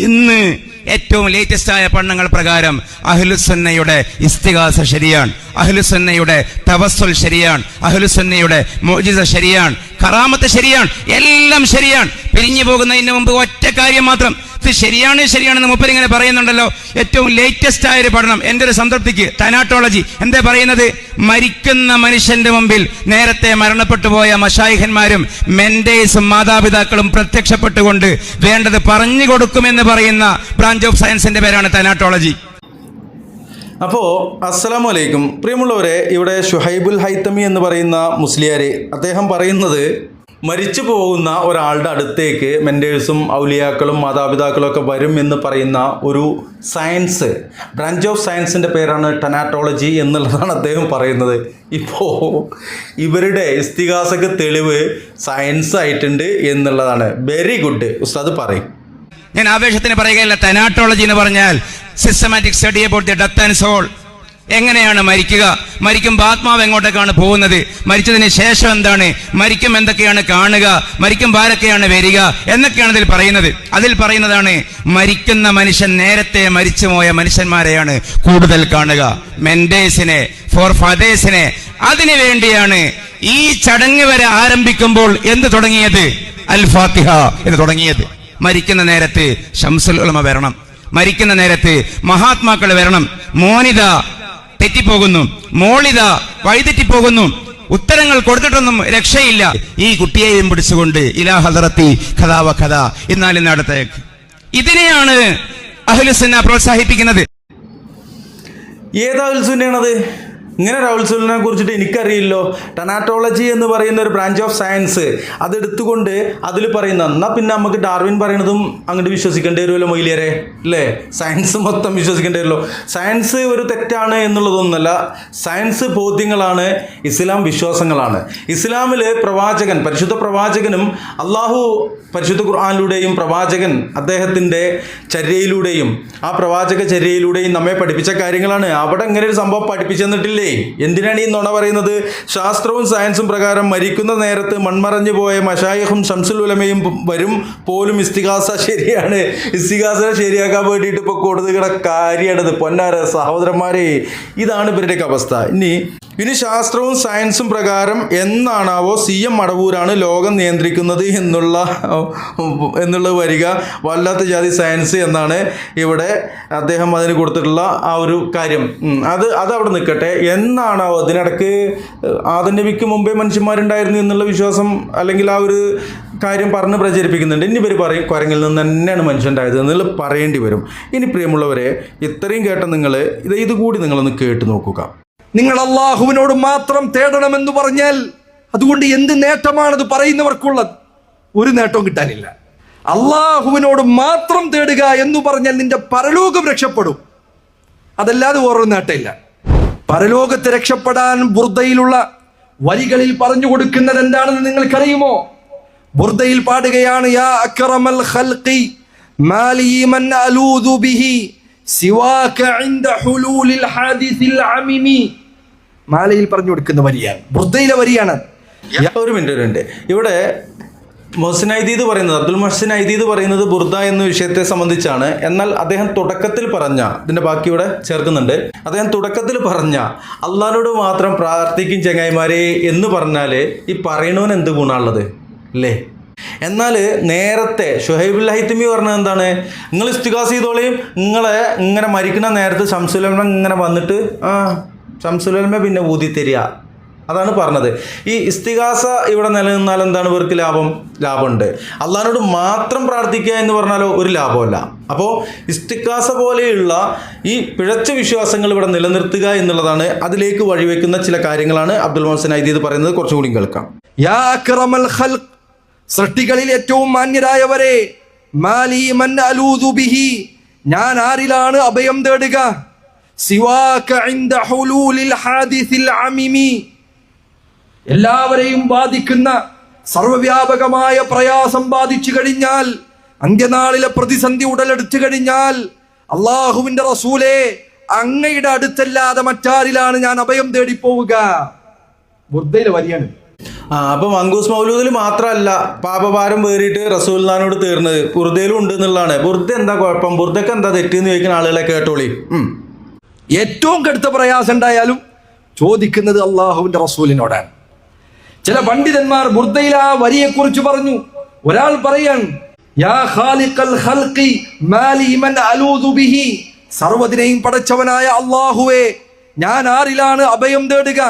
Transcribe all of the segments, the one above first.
ഇന്ന് ഏറ്റവും ലേറ്റസ്റ്റ് ആയ പഠനങ്ങൾ പ്രകാരം അഹ്ലുസന്നയുടെ ഇസ്തികാസ ശരിയാണ്. അഹ്ലുസന്നയുടെ തവസ്സുൽ ശരിയാണ്. അഹ്ലുസന്നയുടെ മോജിസ ശരിയാണ്. കറാമത്ത് ശരിയാണ്. എല്ലാം ശരിയാണ്. പിരിഞ്ഞു പോകുന്നതിന് മുമ്പ് ഒറ്റ കാര്യം മാത്രം. ഇത് ശരിയാണ് ശരിയാണെന്ന് മുപ്പർ ഇങ്ങനെ പറയുന്നുണ്ടല്ലോ. ഏറ്റവും ലേറ്റസ്റ്റ് ആയ ഒരു പഠനം. എന്റെ ഒരു സംതൃപ്തിക്ക് തനാട്ടോളജി. എന്താ പറയുന്നത്? മരിക്കുന്ന മനുഷ്യന്റെ മുമ്പിൽ നേരത്തെ മരണപ്പെട്ടു പോയ മഷായിഹന്മാരും മെന്റേഴ്സും മാതാപിതാക്കളും പ്രത്യക്ഷപ്പെട്ടുകൊണ്ട് വേണ്ടത് പറഞ്ഞു കൊടുക്കുമെന്ന് പറയുന്ന ബ്രാഞ്ച് ഓഫ് സയൻസിന്റെ പേരാണ് തനാട്ടോളജി. അപ്പോൾ അസ്സലാമു വലൈക്കും പ്രിയമുള്ളവരെ ഇവിടെ ഷുഹൈബുൽ ഹൈത്തമി എന്ന് പറയുന്ന മുസ്ലിയാരെ അദ്ദേഹം പറയുന്നത് മരിച്ചു പോകുന്ന ഒരാളുടെ അടുത്തേക്ക് മെന്റേഴ്സും ഔലിയാക്കളും മാതാപിതാക്കളും ഒക്കെ വരും എന്ന് പറയുന്ന ഒരു സയൻസ് ബ്രാഞ്ച് ഓഫ് സയൻസിന്റെ പേരാണ് ടനാറ്റോളജി എന്നുള്ളതാണ് അദ്ദേഹം പറയുന്നത്. ഇപ്പോൾ ഇവരുടെ ഇസ്തിഹാസക്ക് തെളിവ് സയൻസ് ആയിട്ടുണ്ട് എന്നുള്ളതാണ്. വെരി ഗുഡ് ഉസ്താദ് പറയും. ഞാൻ ആവേശത്തിന് പറയുകയല്ല ടനാറ്റോളജി എന്ന് പറഞ്ഞാൽ systematic study about the death and soul എങ്ങനെയാണ് മരിക്കുക? മരിക്കുമ്പോൾ ആത്മാവ് എങ്ങോട്ടേക്കാണ് പോകുന്നത്? മരിച്ചതിന് ശേഷം എന്താണ്? മരിക്കും എന്തൊക്കെയാണ് കാണുക? മരിക്കും ആരൊക്കെയാണ് വരിക? എന്നൊക്കെയാണ് അതിൽ പറയുന്നത്. അതിൽ പറയുന്നതാണ് മരിക്കുന്ന മനുഷ്യൻ നേരത്തെ മരിച്ചുപോയ മനുഷ്യന്മാരെയാണ് കൂടുതൽ കാണുക. മെന്റേഴ്സിനെ ഫോർ ഫാദേഴ്സിനെ. അതിനു വേണ്ടിയാണ് ഈ ചടങ്ങ് വരെ ആരംഭിക്കുമ്പോൾ എന്ത് തുടങ്ങിയത്? അൽ ഫാത്തിഹ എന്ന് തുടങ്ങിയത്. മരിക്കുന്ന നേരത്ത് ഷംസുൽ ഉലമ വരണം. മരിക്കുന്ന നേരത്ത് മഹാത്മാക്കൾ വരണം. മോനിത തെറ്റിപ്പോകുന്നു. മോളിത വഴിതെറ്റിപ്പോകുന്നു. ഉത്തരങ്ങൾ കൊടുത്തിട്ടൊന്നും രക്ഷയില്ല. ഈ കുട്ടിയെയും പിടിച്ചുകൊണ്ട് ഇലാ ഹദറത്തി കഥാവ കഥ എന്നാലും നടത്തേക്ക്. ഇതിനെയാണ് അഹ്ലുസന്ന പ്രോത്സാഹിപ്പിക്കുന്നത്. ഏതാ ഉത്സുനാണത് ഇങ്ങനെ ഒരു ഉത്സുനെ കുറിച്ചിട്ട് എനിക്കറിയില്ലോ. ടനാറ്റോളജി എന്ന് പറയുന്ന ഒരു ബ്രാഞ്ച് ഓഫ് സയൻസ് അതെടുത്തുകൊണ്ട് അതിൽ പറയുന്ന എന്നാൽ പിന്നെ നമുക്ക് ഡാർവിൻ പറയുന്നതും അങ്ങോട്ട് വിശ്വസിക്കേണ്ടി വരുമല്ലോ മൊയിലിയരെ. അല്ലേ? സയൻസ് മൊത്തം വിശ്വസിക്കേണ്ടി വരുമല്ലോ. സയൻസ് ഒരു തെറ്റാണ് എന്നുള്ളതൊന്നുമല്ല. സയൻസ് ബോധ്യങ്ങളാണ് ഇസ്ലാം വിശ്വാസങ്ങളാണ്. ഇസ്ലാമിലെ പ്രവാചകൻ പരിശുദ്ധ പ്രവാചകനും അള്ളാഹു പരിശുദ്ധ ഖുർആാനിലൂടെയും പ്രവാചകൻ അദ്ദേഹത്തിന്റെ ചര്യയിലൂടെയും ആ പ്രവാചക ചര്യയിലൂടെയും നമ്മെ പഠിപ്പിച്ച കാര്യങ്ങളാണ്. അവിടെ ഇങ്ങനെ ഒരു സംഭവം പഠിപ്പിച്ചെന്നിട്ടില്ലേ? എന്തിനാണ് ഈ നുണ പറയുന്നത്? ശാസ്ത്രവും സയൻസും പ്രകാരം മരിക്കുന്ന നേരത്ത് മൺമറഞ്ഞു പോയ മഷായഹും ഷംസുൽ ഉലമയും വരും പോലും ഇസ്തികാസ ശരിയാണ്. ഇസ്തികാസനെ ശരിയാക്കാൻ വേണ്ടിയിട്ട് ഇപ്പോൾ കൊടുത്തുകിട കാര്യമാണത് പൊന്നാര സഹോദരന്മാരെ ഇതാണ് ഇവരുടെയൊക്കെ അവസ്ഥ. ഇനി ഇനി ശാസ്ത്രവും സയൻസും പ്രകാരം എന്നാണാവോ സി എം മടവൂരാണ് ലോകം നിയന്ത്രിക്കുന്നത് എന്നുള്ള എന്നുള്ളത് വരിക. വല്ലാത്ത ജാതി സയൻസ് എന്നാണ് ഇവിടെ അദ്ദേഹം അതിന് കൊടുത്തിട്ടുള്ള ആ ഒരു കാര്യം. അത് അത് അവിടെ നിൽക്കട്ടെ. എന്നാണാവോ അതിനിടക്ക് ആദം മുമ്പേ മനുഷ്യന്മാരുണ്ടായിരുന്നു എന്നുള്ള വിശ്വാസം അല്ലെങ്കിൽ ആ ഒരു കാര്യം പറഞ്ഞ് പ്രചരിപ്പിക്കുന്നുണ്ട്. ഇനി ഇവർ പറയും കുരങ്ങിൽ നിന്ന് തന്നെയാണ് മനുഷ്യണ്ടായത് എന്നുള്ള പറയേണ്ടി വരും. ഇനി പ്രിയമുള്ളവരെ ഇത്രയും കേട്ട നിങ്ങൾ ഇത് ഇതുകൂടി നിങ്ങളൊന്ന് കേട്ട് നോക്കുക. നിങ്ങൾ അള്ളാഹുവിനോട് മാത്രം തേടണമെന്ന് പറഞ്ഞാൽ അതുകൊണ്ട് എന്ത് നേട്ടമാണത് പറയുന്നവർക്കുള്ളത്? ഒരു നേട്ടവും കിട്ടാനില്ല. അള്ളാഹുവിനോട് മാത്രം തേടുക എന്ന് പറഞ്ഞാൽ നിന്റെ പരലോകം രക്ഷപ്പെടും. അതല്ലാതെ ഓരോ നേട്ടമില്ല. പരലോകത്ത് രക്ഷപ്പെടാൻ ബുർദയിലുള്ള വരികളിൽ പറഞ്ഞു കൊടുക്കുന്നത് എന്താണെന്ന് നിങ്ങൾക്കറിയുമോ? ബുർദയിൽ പാടുകയാണ് യാ ഖൽഖി അലൂദു ബിഹി സിവാക ഇൻദ ഹുലൂലിൽ ഹാദിസിൽ അമിമി മാലയിൽ പറഞ്ഞു കൊടുക്കുന്ന വരിയാണ്. ബുർദയിലെ വരിയാണ്. ഒരു മിനിറ്റ് മിനിറ്റ്. ഇവിടെ മൊഹസിൻ ഐദീദ് പറയുന്നത് അബ്ദുൽ മൊഹസിൻ ഐദീദ് പറയുന്നത് ബുർദ എന്ന വിഷയത്തെ സംബന്ധിച്ചാണ്. എന്നാൽ അദ്ദേഹം തുടക്കത്തിൽ പറഞ്ഞ ഇതിന്റെ ബാക്കി ഇവിടെ ചേർക്കുന്നുണ്ട്. അദ്ദേഹം തുടക്കത്തിൽ പറഞ്ഞ അള്ളാഹിനോട് മാത്രം പ്രാർത്ഥിക്കും ചങ്ങായിമാരെ എന്ന് പറഞ്ഞാൽ ഈ പറയണവൻ എന്ത് ഗുണമുള്ളത് അല്ലേ എന്നാൽ നേരത്തെ ഷുഹൈബുൽ ഹൈത്തമി പറഞ്ഞത് എന്താണ്? നിങ്ങൾ ഇസ്തികാസ് ചെയ്തോളെയും നിങ്ങളെ ഇങ്ങനെ മരിക്കുന്ന നേരത്ത് ശംസുലം ഇങ്ങനെ വന്നിട്ട് ആ ശംസുലമ പിന്നെ ഊതി തരിക അതാണ് പറഞ്ഞത്. ഈ ഇസ്തികാസ ഇവിടെ നിലനിന്നാൽ എന്താണ് ഇവർക്ക് ലാഭം? ലാഭമുണ്ട്. അള്ളഹാനോട് മാത്രം പ്രാർത്ഥിക്കുക എന്ന് പറഞ്ഞാലോ ഒരു ലാഭമല്ല. അപ്പോൾ ഇസ്തിക്കാസ പോലെയുള്ള ഈ പിഴച്ച വിശ്വാസങ്ങൾ ഇവിടെ നിലനിർത്തുക എന്നുള്ളതാണ് അതിലേക്ക് വഴിവെക്കുന്ന ചില കാര്യങ്ങളാണ് അബ്ദുൽ മോഹൻ ഐദീദ് പറയുന്നത്. കുറച്ചുകൂടി കേൾക്കാം. സൃഷ്ടികളിൽ ഏറ്റവും മാന്യരായവരെ ഞാൻ ആരിലാണ് അഭയം തേടുക? എല്ലാവരെയും ബാധിക്കുന്ന സർവവ്യാപകമായ പ്രയാസം ബാധിച്ചു കഴിഞ്ഞാൽ അന്ത്യനാളിലെ പ്രതിസന്ധി ഉടലെടുത്തു കഴിഞ്ഞാൽ അള്ളാഹുവിന്റെ റസൂലെ അങ്ങയുടെ അടുത്തല്ലാതെ മറ്റാരിലാണ് ഞാൻ അഭയം തേടി പോവുക വരിയാണ് ആ അപ്പൊ മങ്കൂസ് മൗലൂദിൽ മാത്രമല്ല പാപഭാരം വേറിയിട്ട് റസൂൽനാനോട് തീർന്നത്. ബുർദയിലും ഉണ്ട് എന്നുള്ളതാണ്. ബുർദ എന്താ കുഴപ്പം? ബുർദക്ക് എന്താ തെറ്റെന്ന് ചോദിക്കുന്ന ആളുകളെ കേട്ടോളി. ഏറ്റവും കടുത്ത പ്രയാസം ഉണ്ടായാലും ചോദിക്കുന്നത് അള്ളാഹുവിന്റെ റസൂലിനോടാണ്. ചില പണ്ഡിതന്മാർ ബുർദയിൽ ആ വരിയെക്കുറിച്ച് പറഞ്ഞു. ഒരാൾ പറയാൻ യാ ഖാലിഖൽ ഖൽഖി മാലി മൻ അലൂദു ബിഹി. സർവതിനെയും പടച്ചവനായ അള്ളാഹുവേ ഞാൻ ആരിലാണ് അഭയം തേടുക?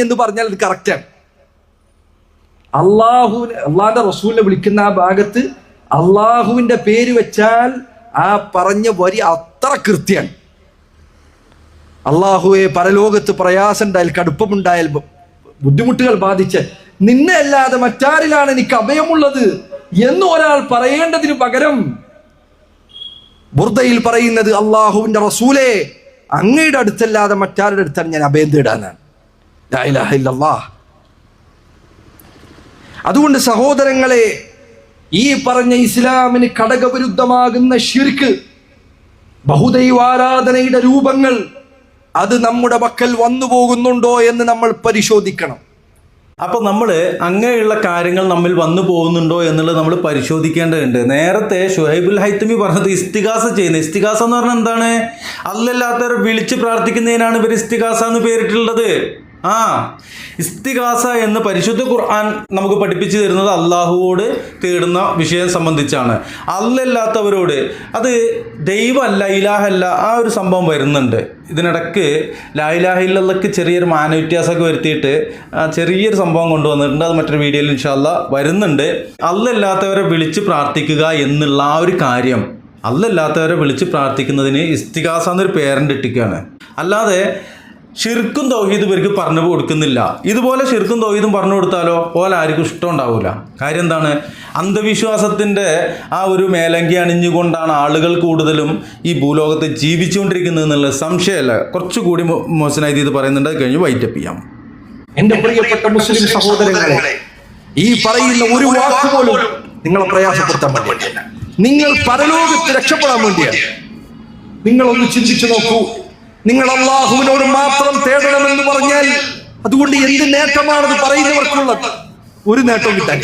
എന്ന് പറഞ്ഞാൽ അത് കറക്റ്റാണ് അള്ളാഹു അള്ളാഹിന്റെ റസൂലിനെ വിളിക്കുന്ന ആ ഭാഗത്ത് അള്ളാഹുവിന്റെ പേര് വെച്ചാൽ ആ പറഞ്ഞ വരി അത്ര കൃത്യാണ് അള്ളാഹുവെ പരലോകത്ത് പ്രയാസം ഉണ്ടായാൽ കടുപ്പമുണ്ടായാൽ ബുദ്ധിമുട്ടുകൾ ബാധിച്ച് നിന്നെ അല്ലാതെ മറ്റാരിലാണ് എനിക്ക് അഭയമുള്ളത് എന്ന് ഒരാൾ പറയേണ്ടതിന് പകരം ബുർദയിൽ പറയുന്നത് അള്ളാഹുവിന്റെ റസൂലെ അങ്ങയുടെ അടുത്തല്ലാതെ മറ്റാരുടെ അടുത്താണ് ഞാൻ അഭയം തേടാനാണ്. അതുകൊണ്ട് സഹോദരങ്ങളെ ഈ പറഞ്ഞ ഇസ്ലാമിന് ഘടകവിരുദ്ധമാകുന്ന ഷിർക്ക് ബഹുദൈവാരാധനയുടെ രൂപങ്ങൾ അത് നമ്മുടെ പക്കൽ വന്നു പോകുന്നുണ്ടോ എന്ന് നമ്മൾ പരിശോധിക്കണം. അപ്പൊ നമ്മൾ അങ്ങനെയുള്ള കാര്യങ്ങൾ നമ്മിൽ വന്നു പോകുന്നുണ്ടോ എന്നുള്ളത് നമ്മൾ പരിശോധിക്കേണ്ടതുണ്ട്. നേരത്തെ ഷുഹൈബുൽ ഹൈത്തമി പറഞ്ഞത് ഇസ്തികാസ ചെയ്യുന്നത് ഇസ്തികാസ എന്ന് പറഞ്ഞാൽ എന്താണ്? അല്ലല്ലാത്തവർ വിളിച്ച് പ്രാർത്ഥിക്കുന്നതിനാണ് ഇവർ ഇസ്തികാസ എന്ന് പേരിട്ടുള്ളത്. ആ ഇസ്തികാസ എന്ന് പരിശുദ്ധ ഖുർആൻ നമുക്ക് പഠിപ്പിച്ചു തരുന്നത് അള്ളാഹുവോട് തേടുന്ന വിഷയം സംബന്ധിച്ചാണ്. അല്ലല്ലാത്തവരോട് അത് ദൈവമല്ല ഇലാഹല്ല ആ ഒരു സംഭവം വരുന്നുണ്ട്. ഇതിനിടക്ക് ലായിലാഹില്ലൊക്കെ ചെറിയൊരു മാനവ്യത്യാസമൊക്കെ വരുത്തിയിട്ട് ആ, ചെറിയൊരു സംഭവം കൊണ്ടുവന്നിട്ടുണ്ട്. അത് മറ്റൊരു വീഡിയോയിൽ ഇൻഷാല്ല വരുന്നുണ്ട്. അല്ലല്ലാത്തവരെ വിളിച്ച് പ്രാർത്ഥിക്കുക എന്നുള്ള ആ ഒരു കാര്യം അല്ലല്ലാത്തവരെ വിളിച്ച് പ്രാർത്ഥിക്കുന്നതിന് ഇസ്തികാസ എന്നൊരു പേരന്റ് ഇട്ടിക്കുകയാണ് അല്ലാതെ ഷിർക്കും തൗഹീദും ഇവർക്ക് പറഞ്ഞു കൊടുക്കുന്നില്ല. ഇതുപോലെ ശിർക്കും തൗഹീദും പറഞ്ഞു കൊടുത്താലോ? ഓല ആർക്കും ഇഷ്ടം ഉണ്ടാവില്ല കാര്യം എന്താണ്? അന്ധവിശ്വാസത്തിന്റെ ആ ഒരു മേലങ്കി അണിഞ്ഞുകൊണ്ടാണ് ആളുകൾ കൂടുതലും ഈ ഭൂലോകത്ത് ജീവിച്ചുകൊണ്ടിരിക്കുന്നത് എന്നുള്ള സംശയമല്ല. കുറച്ചുകൂടി മോശനായി ഇത് പറയുന്നുണ്ട്. അത് കഴിഞ്ഞ് വൈറ്റപ്പ് ചെയ്യാം. എന്റെ പ്രിയപ്പെട്ട മുസ്ലിം സഹോദരങ്ങളെ ഈ പറയുന്ന ഒരു വാക്ക് പോലും നിങ്ങളെ പ്രയാസപ്പെടുത്താൻ പറ്റില്ല. നിങ്ങൾ പരലോകത്ത് രക്ഷപ്പെടാൻ വേണ്ടിയാണ്. നിങ്ങൾ ഒന്ന് ചിന്തിച്ചു നോക്കൂ. നിങ്ങൾ അള്ളാഹുവിനോട് മാത്രം തേടണമെന്ന് പറഞ്ഞാൽ അതുകൊണ്ട് എന്ത് നേട്ടമാണത് പറയുന്നവർക്കുള്ളത്? ഒരു നേട്ടം കിട്ടാൻ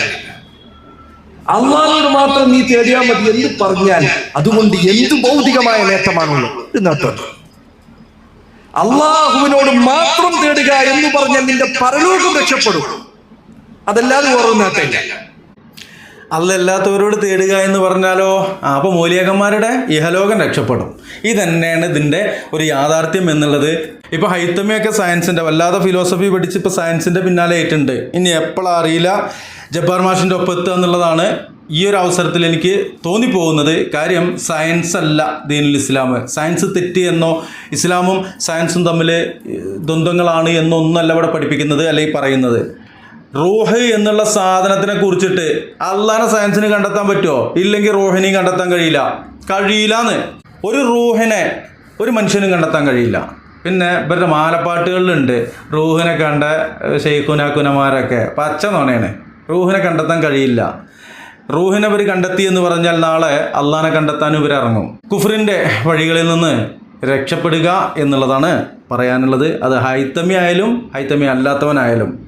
അള്ളാഹിനോട് മാത്രം നീ തേടിയാൽ മതി എന്ന് പറഞ്ഞാൽ അതുകൊണ്ട് എന്ത് ഭൗതികമായ നേട്ടമാണുള്ളത്? ഒരു നേട്ടം. അള്ളാഹുവിനോട് മാത്രം തേടുക എന്ന് പറഞ്ഞാൽ നിന്റെ പരലോകം രക്ഷപ്പെടും. അതല്ലാതെ വേറെ നേട്ടമില്ല. അല്ലല്ലാത്തവരോട് തേടുക എന്ന് പറഞ്ഞാലോ? ആ, അപ്പോൾ മൂലിയകന്മാരുടെ ഇഹലോകം രക്ഷപ്പെടും. ഇതന്നെയാണ് ഇതിന്റെ ഒരു യാഥാർത്ഥ്യം എന്നുള്ളത്. ഇപ്പോൾ ഹൈത്തമിയൊക്കെ സയൻസിന്റെ വല്ലാതെ ഫിലോസഫി പഠിച്ച് ഇപ്പോൾ സയൻസിന്റെ പിന്നാലെ ആയിട്ടുണ്ട് ഇനി എപ്പോഴാ അറിയില്ല. ജബ്ബാർ മാഷിന്റെ ഒപ്പത്തുക എന്നുള്ളതാണ് ഈ ഒരു അവസരത്തിൽ എനിക്ക് തോന്നിപ്പോകുന്നത്. കാര്യം സയൻസ് അല്ല ദീനുൽ ഇസ്ലാം. സയൻസ് തെറ്റി എന്നോ ഇസ്ലാമും സയൻസും തമ്മിൽ ദ്വന്ദ്ങ്ങളാണ് എന്നോ ഒന്നല്ല ഇവിടെ പഠിപ്പിക്കുന്നത് അല്ലെങ്കിൽ പറയുന്നത്. റൂഹ് എന്നുള്ള സാധനത്തിനെ കുറിച്ചിട്ട് അള്ളാനെ സയൻസിന് കണ്ടെത്താൻ പറ്റുമോ ഇല്ലെങ്കിൽ റൂഹിനെയും കണ്ടെത്താൻ കഴിയില്ല. കഴിയില്ലാന്ന്. ഒരു റൂഹിനെ ഒരു മനുഷ്യനും കണ്ടെത്താൻ കഴിയില്ല. പിന്നെ ഇവരുടെ മാലപ്പാട്ടുകളിലുണ്ട്. റൂഹിനെ കണ്ട ഷെയ്ഖുനാക്കുനമാരൊക്കെ പച്ച നോണയാണ്. റൂഹിനെ കണ്ടെത്താൻ കഴിയില്ല. റൂഹിനെ ഇവർ കണ്ടെത്തി എന്ന് പറഞ്ഞാൽ നാളെ അള്ളാനെ കണ്ടെത്താൻ ഇവരിറങ്ങും കുഫറിന്റെ വഴികളിൽ നിന്ന് രക്ഷപ്പെടുക എന്നുള്ളതാണ് പറയാനുള്ളത്. അത് ഹൈത്തമി ആയാലും ഹൈത്തമി അല്ലാത്തവനായാലും.